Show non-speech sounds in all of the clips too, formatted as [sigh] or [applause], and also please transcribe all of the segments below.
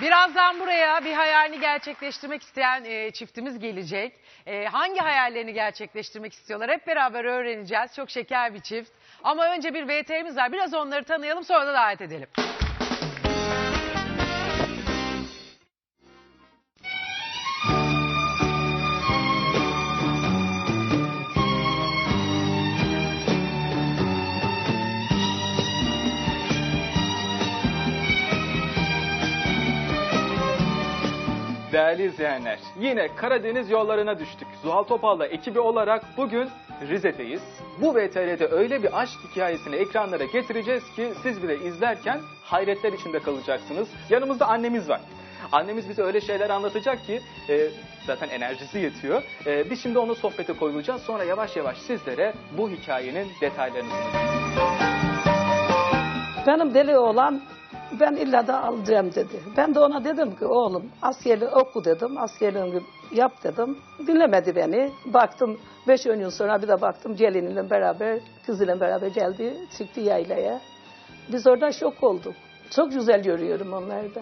Birazdan buraya bir hayalini gerçekleştirmek isteyen e, çiftimiz gelecek. E, hangi hayallerini gerçekleştirmek istiyorlar hep beraber öğreneceğiz. Çok şeker bir çift. Ama önce bir VTR'miz var. Biraz onları tanıyalım sonra da davet edelim. İzleyenler, yine Karadeniz yollarına düştük. Zuhal Topal'la ekibi olarak bugün Rize'deyiz. Bu VTR'de öyle bir aşk hikayesini ekranlara getireceğiz ki siz bile izlerken hayretler içinde kalacaksınız. Yanımızda annemiz var. Annemiz bize öyle şeyler anlatacak ki e, zaten enerjisi yetiyor. E, biz şimdi onu sohbete koyulacağız. Sonra yavaş yavaş sizlere bu hikayenin detaylarını. Benim deli oğlan ben illa da alacağım dedi. Ben de ona dedim ki oğlum askerliği oku dedim. Askerliğini yap dedim. Dinlemedi beni. Baktım beş on yıl sonra bir de baktım geliniyle beraber kızıyla beraber geldi çıktı yaylaya. Biz orada şok olduk. Çok güzel görüyorum onları da.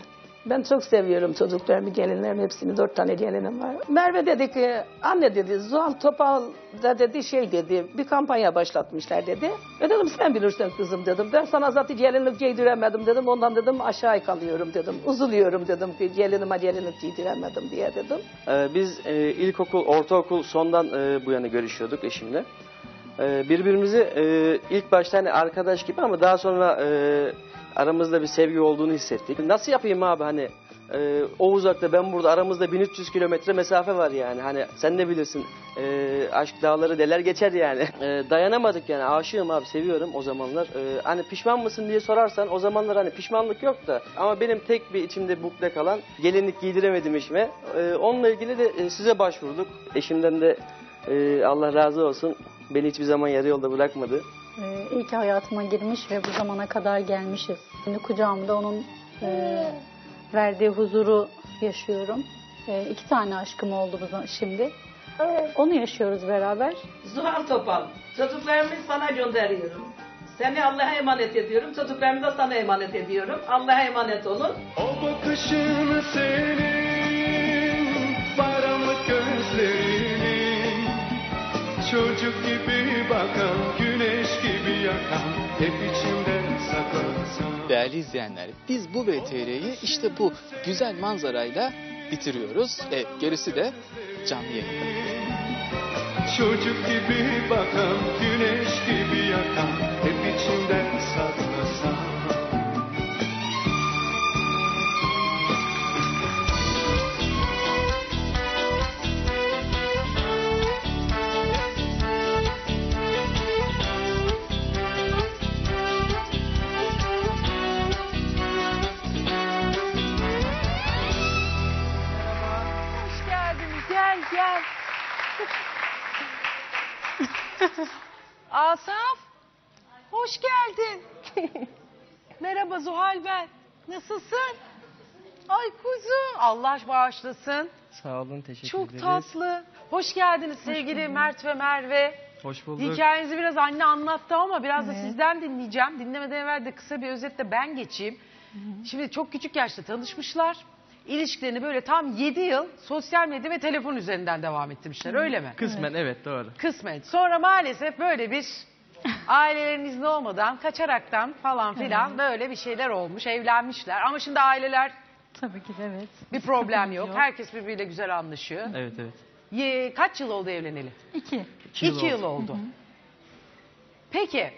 Ben çok seviyorum çocuklarımı, gelinlerimi hepsini. Dört tane gelinim var. Merve dedi ki, anne dedi, Zuhal Topal da dedi şey dedi, bir kampanya başlatmışlar dedi. E dedim sen bilirsin kızım dedim. Ben sana zaten gelinlik giydiremedim dedim. Ondan dedim aşağı kalıyorum dedim. Uzuluyorum dedim ki gelinime gelinlik giydiremedim diye dedim. Ee, biz e, ilkokul, ortaokul sondan e, bu yana görüşüyorduk eşimle. Ee, birbirimizi e, ilk başta hani arkadaş gibi ama daha sonra e, aramızda bir sevgi olduğunu hissettik. Nasıl yapayım abi hani e, o uzakta ben burada aramızda 1300 kilometre mesafe var yani. Hani sen de bilirsin aşk dağları deler geçer yani. [laughs] Dayanamadık yani aşığım abi seviyorum o zamanlar. Hani pişman mısın diye sorarsan o zamanlar hani pişmanlık yok da ama benim tek bir içimde bukle kalan gelinlik giydiremedim eşime. E, onunla ilgili de size başvurduk. Eşimden de Allah razı olsun beni hiçbir zaman yarı yolda bırakmadı. Ee, iyi ki hayatıma girmiş ve bu zamana kadar gelmişiz. Şimdi kucağımda onun e, verdiği huzuru yaşıyorum. E, iki tane aşkım oldu bu şimdi. Onu yaşıyoruz beraber. Zuhal Topal, çocuklarımı sana gönderiyorum. Seni Allah'a emanet ediyorum. Çocuklarımı da sana emanet ediyorum. Allah'a emanet olun. O bakışın senin Bayramlık Çocuk gibi bakan Güneş gibi yakan Hep içimde saklasın Değerli izleyenler, biz bu VTR'yi işte bu güzel manzarayla bitiriyoruz. E, gerisi de canlı yayında. Çocuk gibi bakan Güneş gibi yakan [laughs] Asaf. Hoş geldin. [laughs] Merhaba Zuhal ben. Nasılsın? Ay kuzum. Allah bağışlasın. Sağ olun teşekkür Çok tatlı. Hoş geldiniz sevgili Mert ve Merve. Hoş Hikayenizi biraz anne anlattı ama biraz da sizden dinleyeceğim. Dinlemeden evvel de kısa bir özetle ben geçeyim. Şimdi çok küçük yaşta tanışmışlar. İlişkilerini böyle tam 7 yıl sosyal medya ve telefon üzerinden devam ettirmişler öyle mi? Kısmen evet doğru. Kısmet. Sonra maalesef böyle bir [laughs] ailelerin izni olmadan kaçaraktan falan filan böyle bir şeyler olmuş. Evlenmişler ama şimdi aileler Tabii ki de evet. bir problem yok. Herkes birbiriyle güzel anlaşıyor. Evet evet. Ye- kaç yıl oldu evleneli? İki. İki, yıl oldu. Peki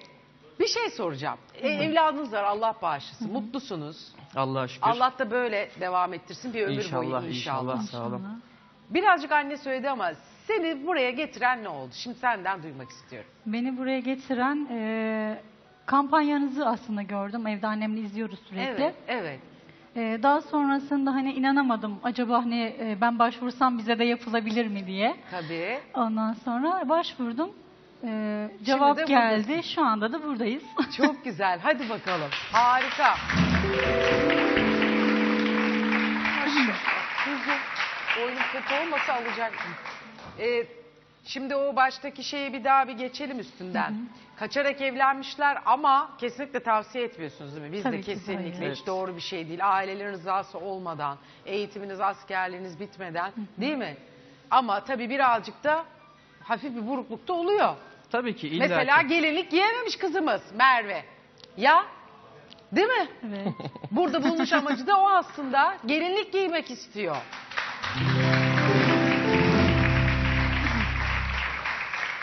bir şey soracağım. E, evladınız var Allah bağışlasın. Mutlusunuz. Allah'a şükür. Allah da böyle devam ettirsin bir ömür İnşallah, boyu inşallah. inşallah. Sağ olun. Birazcık anne söyledi ama seni buraya getiren ne oldu? Şimdi senden duymak istiyorum. Beni buraya getiren e, kampanyanızı aslında gördüm. Evde annemle izliyoruz sürekli. Evet, evet. E, daha sonrasında hani inanamadım. Acaba hani e, ben başvursam bize de yapılabilir mi diye. Tabii. Ondan sonra başvurdum. E, cevap de geldi. buradasın. Şu anda da buradayız. [laughs] Çok güzel. Hadi bakalım. Harika. Kuzum, boynum kötü olmasa alacaktım. Ee, Şimdi o baştaki şeyi bir daha bir geçelim üstünden. Kaçarak evlenmişler ama kesinlikle tavsiye etmiyorsunuz değil mi? Biz Tabii de ki, kesinlikle hayır. hiç doğru bir şey değil. Ailelerin rızası olmadan, eğitiminiz, askerliğiniz bitmeden değil mi? Ama tabii birazcık da hafif bir burukluk da oluyor. Tabii ki illa Mesela ki. gelinlik giyememiş kızımız Merve. Ya değil mi? Evet. [laughs] Burada bulmuş amacı da o aslında. Gelinlik giymek istiyor.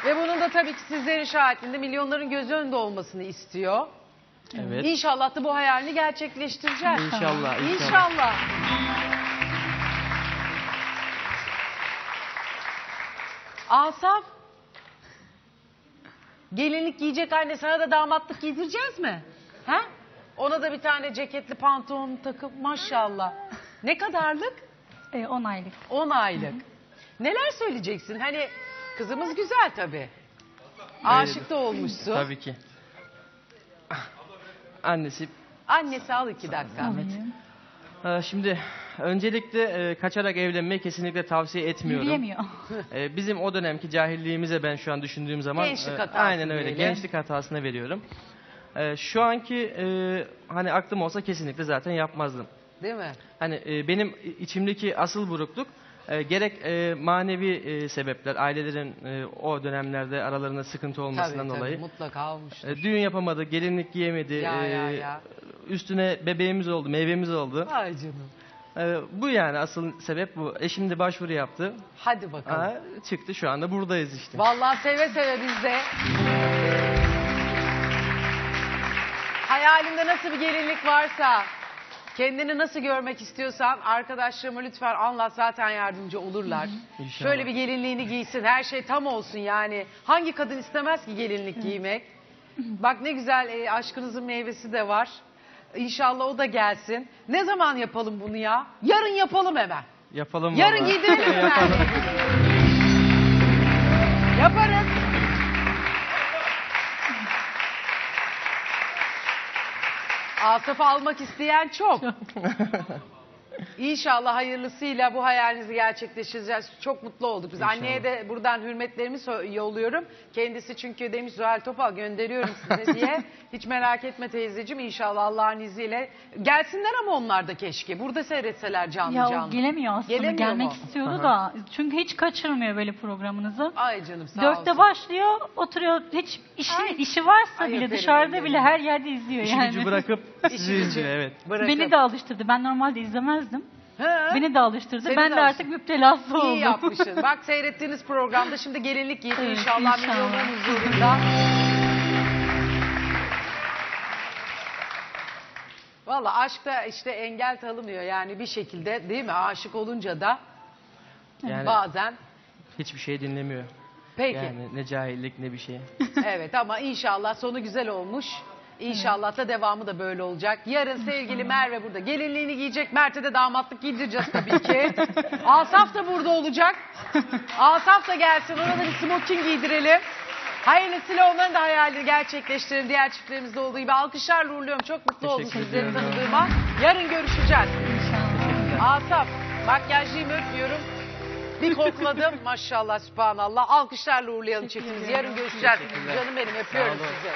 Ve bunun da tabii ki sizlerin şahitliğinde milyonların gözü önünde olmasını istiyor. Evet. İnşallah da bu hayalini gerçekleştireceğiz. İnşallah, inşallah. İnşallah. Asaf. Gelinlik giyecek anne sana da damatlık giydireceğiz mi? Ha? Ona da bir tane ceketli pantolon takıp maşallah. Ne kadarlık? E, 10 aylık. 10 aylık. Neler söyleyeceksin? Hani kızımız güzel tabii. Aşık da olmuşsun. Tabii ki. Annesi Annesi al iki dakika. Alayım. Ee, Şimdi öncelikle e, kaçarak evlenmeyi kesinlikle tavsiye etmiyorum. Yürüyemiyor. Ee, Bizim o dönemki cahilliğimize ben şu an düşündüğüm zaman Gençlik e, hatası aynen öyle diyelim. gençlik hatasına veriyorum. Ee, Şu anki e, hani aklım olsa kesinlikle zaten yapmazdım. Değil mi? Hani e, benim içimdeki asıl burukluk e, gerek e, manevi e, sebepler, ailelerin e, o dönemlerde aralarında sıkıntı Tabii olmasından tabii dolayı. mutlaka olmuştur. E, Düğün yapamadı, gelinlik giyemedi. Ya, ya, e, ya. Üstüne bebeğimiz oldu, meyvemiz oldu. Ay canım. Ee, bu yani asıl sebep bu. Eşim de başvuru yaptı. Hadi bakalım. Aa, çıktı şu anda buradayız işte. Vallahi seve seve biz de. Hayalinde nasıl bir gelinlik varsa, kendini nasıl görmek istiyorsan arkadaşlarıma lütfen anlat zaten yardımcı olurlar. İnşallah. Şöyle bir gelinliğini giysin, her şey tam olsun yani. Hangi kadın istemez ki gelinlik giymek? Bak ne güzel e, aşkınızın meyvesi de var. İnşallah o da gelsin. Ne zaman yapalım bunu ya? Yarın yapalım hemen. Yapalım Yarın vallahi. giydirelim mi Yapalım. Yaparız. Asaf'ı almak isteyen çok. [laughs] İnşallah hayırlısıyla bu hayalinizi gerçekleştireceğiz. Çok mutlu olduk biz. Anneye de buradan hürmetlerimi so- yolluyorum. Kendisi çünkü demiş Zuhal Topal gönderiyorum size [laughs] diye. Hiç merak etme teyzeciğim inşallah Allah'ın izniyle. Gelsinler ama onlar da keşke. Burada seyretseler canlı Ya canlı. o gelemiyor aslında. Gelemiyor Gelmek mu? istiyordu da. Çünkü hiç kaçırmıyor böyle programınızı. Ay canım sağ Dörtte olsun. başlıyor, oturuyor. Hiç işi, Ay. işi varsa Ay, bile öperim dışarıda ellerini. bile her yerde izliyor İşi yani. gücü bırakıp sizi İşi gücü. izliyor evet. Bırakıp. Beni de alıştırdı. Ben normalde izlemezdim. He? Beni de alıştırdı. Seni ben de de artık müptelası oldum. İyi yapmışsın. Bak [laughs] seyrettiğiniz programda şimdi gelinlik giydi Evet, inşallah, inşallah. milyonların huzurunda. Valla aşkta işte engel tanımıyor yani bir şekilde değil mi? Aşık olunca da Yani bazen. hiçbir şey dinlemiyor. Peki Yani ne cahillik ne bir şey. evet ama inşallah sonu güzel olmuş. İnşallah da devamı da böyle olacak. Yarın sevgili Merve burada. Gelinliğini giyecek. Mert'e de damatlık giydireceğiz tabii ki. [laughs] Asaf da burada olacak. Asaf da gelsin. Ona da bir smoking giydirelim. Hayırlısıyla onların da hayalini gerçekleştirelim. Diğer çiftlerimizde olduğu gibi. Alkışlarla uğurluyorum. Çok mutlu oldum Teşekkür sizleri ediyorum. tanıdığıma. Yarın görüşeceğiz. İnşallah. Asaf makyajlıyım öpmüyorum. Bir kokladım [laughs] maşallah sübhanallah. Alkışlarla uğurlayalım çiftimizi. Yarın görüşeceğiz. Canım benim öpüyorum sizi.